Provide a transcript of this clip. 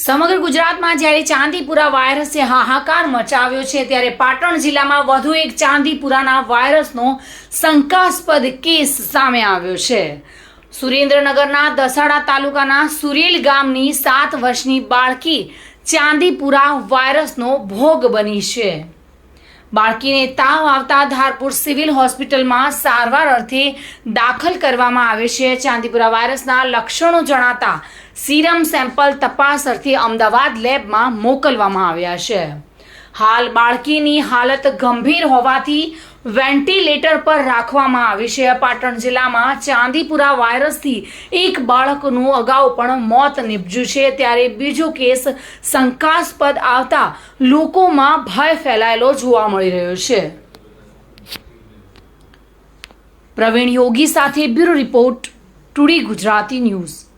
સમગ્ર ગુજરાતમાં જ્યારે ચાંદીપુરા વાયરસે હાહાકાર મચાવ્યો છે, ત્યારે પાટણ જિલ્લામાં વધુ એક ચાંદીપુરાના વાયરસનો શંકાસ્પદ કેસ સામે આવ્યો છે. સુરેન્દ્રનગરના દસાડા તાલુકાના સુરેલ ગામની સાત વર્ષની બાળકી ચાંદીપુરા વાયરસનો ભોગ બની છે. બાળકીને તાવ આવતા ધારપુર સિવિલ હોસ્પિટલમાં સારવાર અર્થે દાખલ કરવામાં આવે છે. ચાંદીપુરા વાયરસના લક્ષણો જણાતા સીરમ સેમ્પલ તપાસ અર્થે અમદાવાદ લેબમાં મોકલવામાં આવ્યા છે. હાલ બાળકીની હાલત ગંભીર હોવાથી વેન્ટિલેટર પર રાખવામાં આવી છે. પાટણ જિલ્લામાં ચાંદીપુરા વાયરસથી એક બાળકનું અગાઉ પણ મોત નીપજ્યું છે. ત્યારે બીજો કેસ શંકાસ્પદ આવતા લોકોમાં ભય ફેલાયેલો જોવા મળી રહ્યો છે. પ્રવીણ યોગી સાથે bureau report, today Gujarati news.